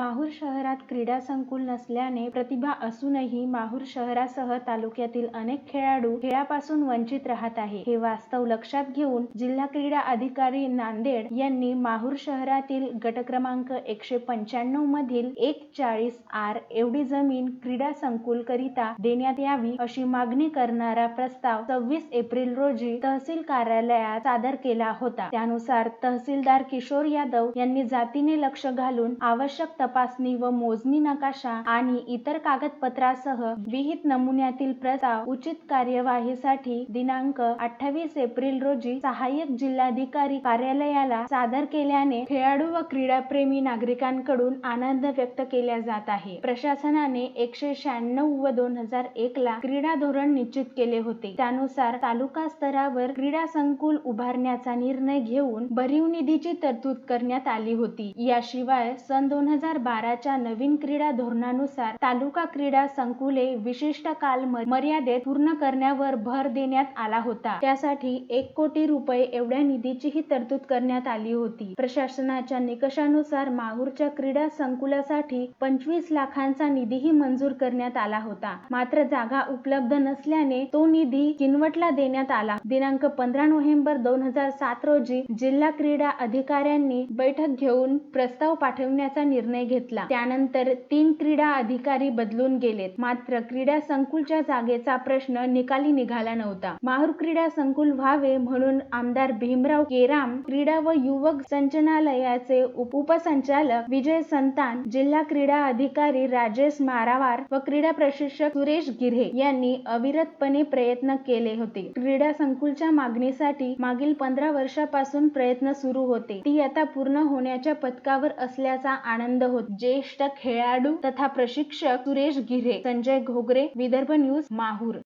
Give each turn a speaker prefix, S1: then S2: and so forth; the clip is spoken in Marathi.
S1: माहूर शहरात क्रीडा संकुल नसल्याने प्रतिभा असूनही माहूर शहरासह तालुक्यातील अनेक खेळाडू खेळापासून वंचित राहत आहे. हे वास्तव लक्षात घेऊन जिल्हा क्रीडा अधिकारी नांदेड यांनी माहूर शहरातील गट क्रमांक एकशे पंच्याण्णव मधील एक चाळीस आर एवढी जमीन क्रीडा संकुल करिता देण्यात यावी अशी मागणी करणारा प्रस्ताव सव्वीस एप्रिल रोजी तहसील कार्यालयात सादर केला होता. त्यानुसार तहसीलदार किशोर यादव यांनी जातीने लक्ष घालून आवश्यक तपासणी व मोजणी नकाशा आणि इतर कागदपत्रासह विहित नमुन्यातील प्रस्ताव उचित कार्यवाहीसाठी दिनांक अठ्ठावीस एप्रिल रोजी सहाय्यक जिल्हाधिकारी कार्यालयाला सादर केल्याने खेळाडू व क्रीडाप्रेमी नागरिकांकडून आनंद व्यक्त केला जात आहे. प्रशासनाने एकशे शहाण्णव व दोन हजार एक ला क्रीडा धोरण निश्चित केले होते. त्यानुसार तालुका स्तरावर क्रीडा संकुल उभारण्याचा निर्णय घेऊन भरीव निधीची तरतूद करण्यात आली होती. याशिवाय सन दोन हजार बाराच्या नवीन क्रीडा धोरणानुसार तालुका क्रीडा संकुले विशिष्ट काल मर्यादेत पूर्ण करण्यावर भर देण्यात आला होता. त्यासाठी एक कोटी रुपये एवढ्या निधीचीही तरतूद करण्यात आली होती. प्रशासनाच्या निकषानुसार माहूरच्या क्रीडा संकुलासाठी पंचवीस लाखांचा निधीही मंजूर करण्यात आला होता. मात्र जागा उपलब्ध नसल्याने तो निधी किनवटला देण्यात आला. दिनांक पंधरा नोव्हेंबर दोन हजार सात रोजी जिल्हा क्रीडा अधिकाऱ्यांनी बैठक घेऊन प्रस्ताव पाठवण्याचा निर्णय घेतला. त्यानंतर तीन क्रीडा अधिकारी बदलून गेलेत. मात्र क्रीडा संकुलच्या जागेचा प्रश्न निकाली निघाला नव्हता. माहूर क्रीडा संकुल व्हावे म्हणून आमदार भीमराव केराम क्रीडा व युवक संचालनालयाचे उपसंचालक विजय संतान जिल्हा क्रीडा अधिकारी राजेश मारावार व क्रीडा प्रशिक्षक सुरेश गिरे यांनी अविरतपणे प्रयत्न केले होते. क्रीडा संकुलच्या मागणीसाठी मागील पंधरा वर्षापासून प्रयत्न सुरू होते. ती आता पूर्ण होण्याच्या पथकावर असल्याचा आनंद होत. ज्येष्ठ खेळाडू तथा प्रशिक्षक सुरेश गिरे संजय घोगरे विदर्भ न्यूज माहूर.